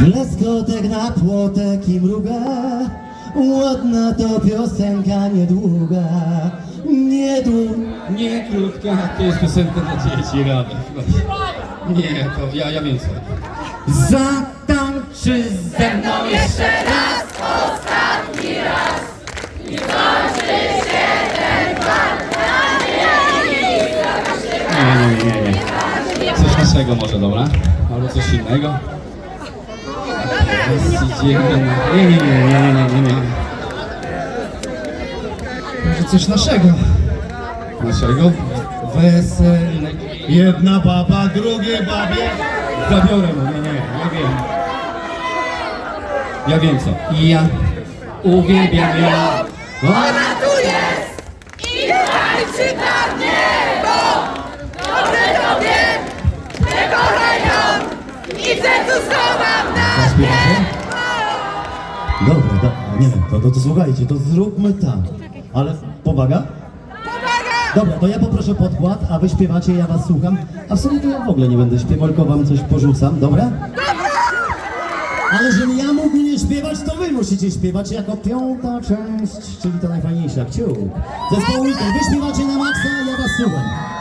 Bleskotek na płotek i mruga Ładna to piosenka niedługa Niedługa Nie krótka, to jest piosenka dla dzieci rady. Nie, to ja, ja wiem co. Zatańczy ze mną jeszcze raz, ostatni raz. Nie, nie, nie, nie. Coś naszego może, dobra? Albo coś innego. Nie, nie, nie, nie, nie, nie, nie, nie. Może coś naszego. Naszego? Weselne. Jedna baba, drugie babie Zabiorę mu, nie, nie, ja wiem. Ja wiem co. Ja uwielbiam ją. Ona tu jest i tańczy dla mnie, bo dobrze to wiem, że kocham ją i w sercu schowam na Zaśpiewacie? Dobra, dobra, nie, to, to, to słuchajcie, to zróbmy tak Ale powaga? Dobra, to ja poproszę podkład, a wy śpiewacie, ja was słucham A w sumie to ja w ogóle nie będę śpiewał, tylko wam coś porzucam, dobra? Ale żebym ja mógł nie śpiewać, to wy musicie śpiewać jako piąta część, czyli to najfajniejsza, kciuk. Zespoł Weekend, wy śpiewacie na maksa, ja was słucham.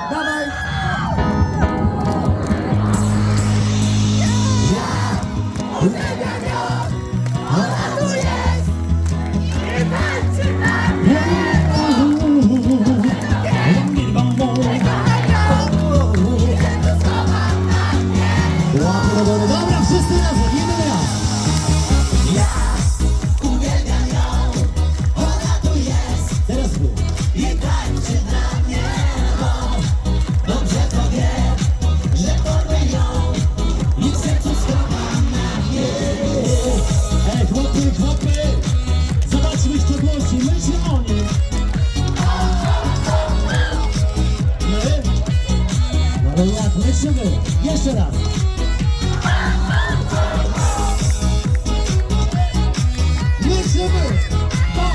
Jak, my czy wy? Jeszcze raz. My czy wy? No.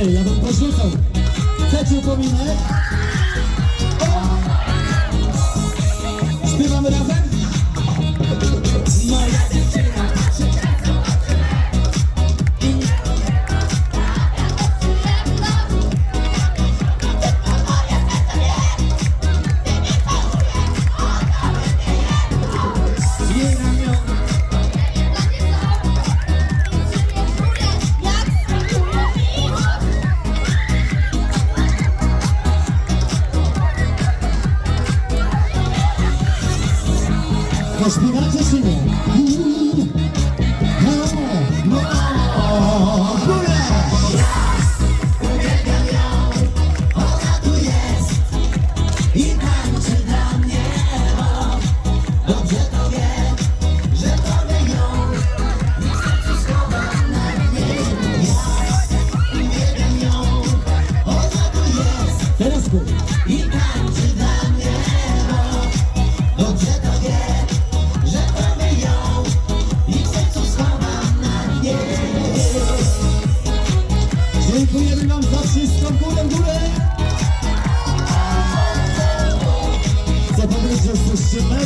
Ej, ja bym porzucał. Chcecie upominek? Śpiewamy razem?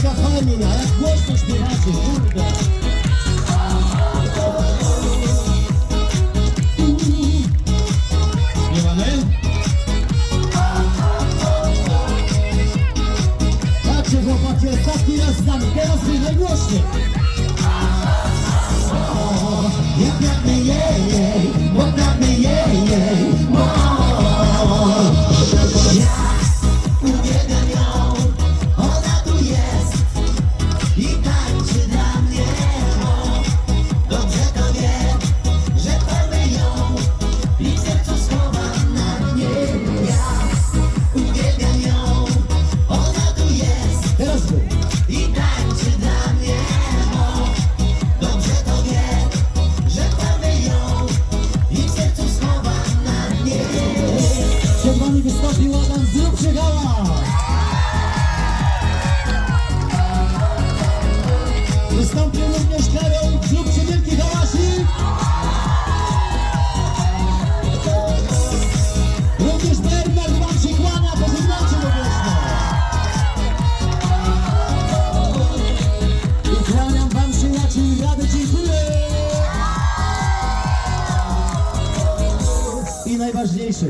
Jesteście mega fajni, a jak głośno śpiewacie, kurde. Śpiewamy? Patrzcie chłopaki, ostatni raz teraz.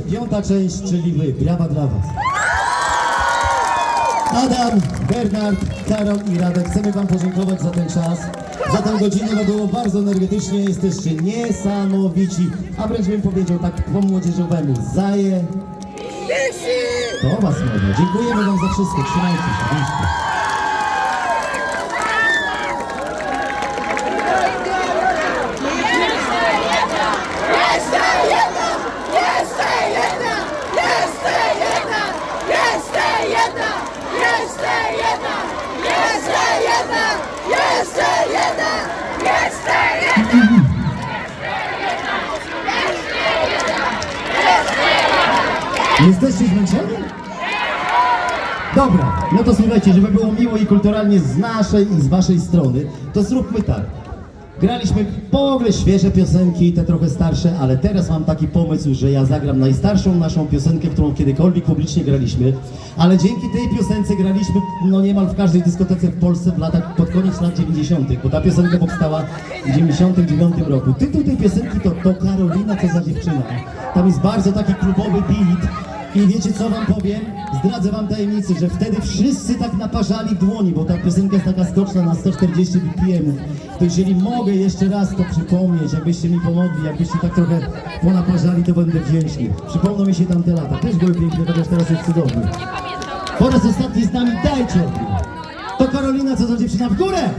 Piąta część, czyli wy. Brawa dla was. Adam, Bernard, Karol i Radek, chcemy wam podziękować za ten czas, za tę godzinę, bo było bardzo energetycznie, jesteście niesamowici, a wręcz bym powiedział tak po młodzieżowemu, zaje... To was mowa. Dziękujemy wam za wszystko, trzymajcie się. Jesteście zmęczeni? Dobra, no to słuchajcie, żeby było miło i kulturalnie z naszej i z waszej strony, to zróbmy tak. Graliśmy w ogóle świeże piosenki, te trochę starsze, ale teraz mam taki pomysł, że ja zagram najstarszą naszą piosenkę, którą kiedykolwiek publicznie graliśmy, ale dzięki tej piosence graliśmy no niemal w każdej dyskotece w Polsce w latach, pod koniec lat 90., bo ta piosenka powstała w 99 roku. Tytuł tej piosenki to To Karolina, co za dziewczyna. Tam jest bardzo taki klubowy beat, i wiecie co wam powiem? Zdradzę wam tajemnicę, że wtedy wszyscy tak naparzali dłoni, bo ta piosenka jest taka skoczna na 140 BPM. To jeżeli mogę jeszcze raz to przypomnieć, jakbyście mi pomogli, jakbyście tak trochę ponaparzali, to będę wdzięczny. Przypomną mi się tamte lata, też były piękne, chociaż teraz jest cudownie. Po raz ostatni z nami dajcie! To Karolina, co za dziewczyna w górę!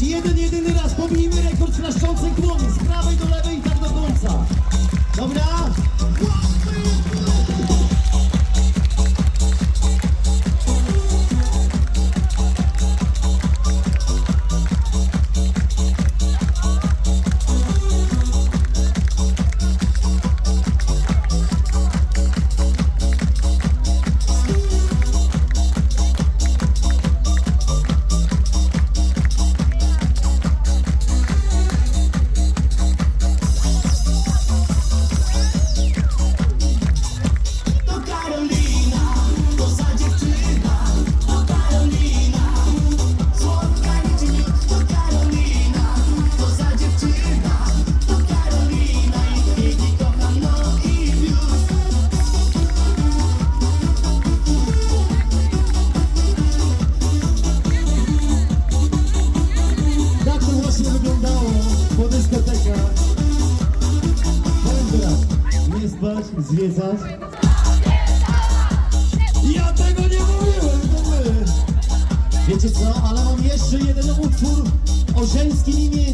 Jeden, jedyny raz pobijmy rekord klaszczącej dłoni z prawej do lewej i tak do końca. Dobra? Zwiedzać. Ja tego nie mówiłem, to my. Wiecie co, ale mam jeszcze jeden utwór o żeńskim imieniu.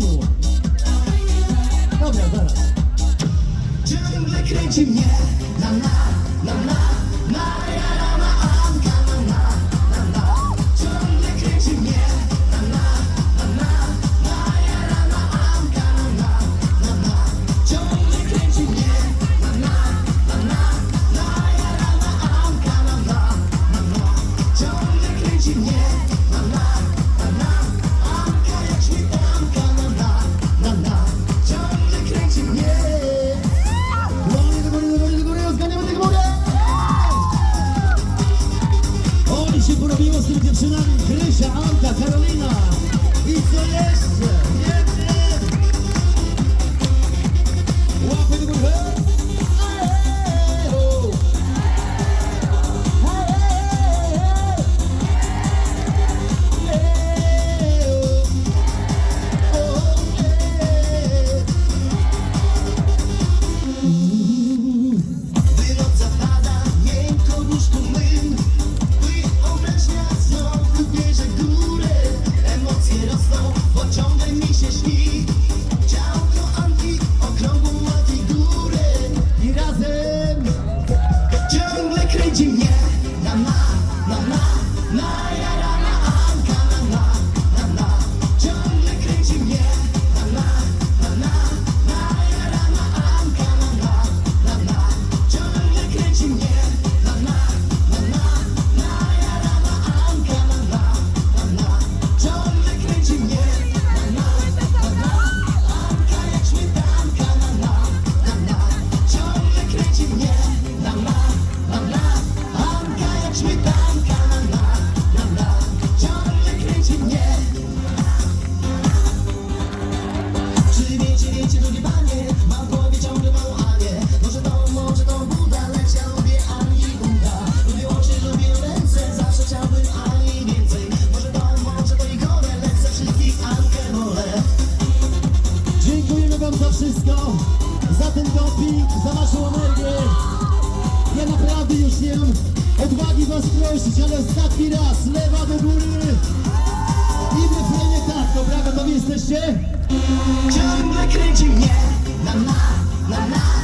Anka, Karolina i co jeszcze? Nie jesteście? Ciągle kręci mnie na na na na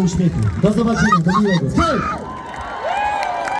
uśmiechu. Do zobaczenia, do miłego. Hej!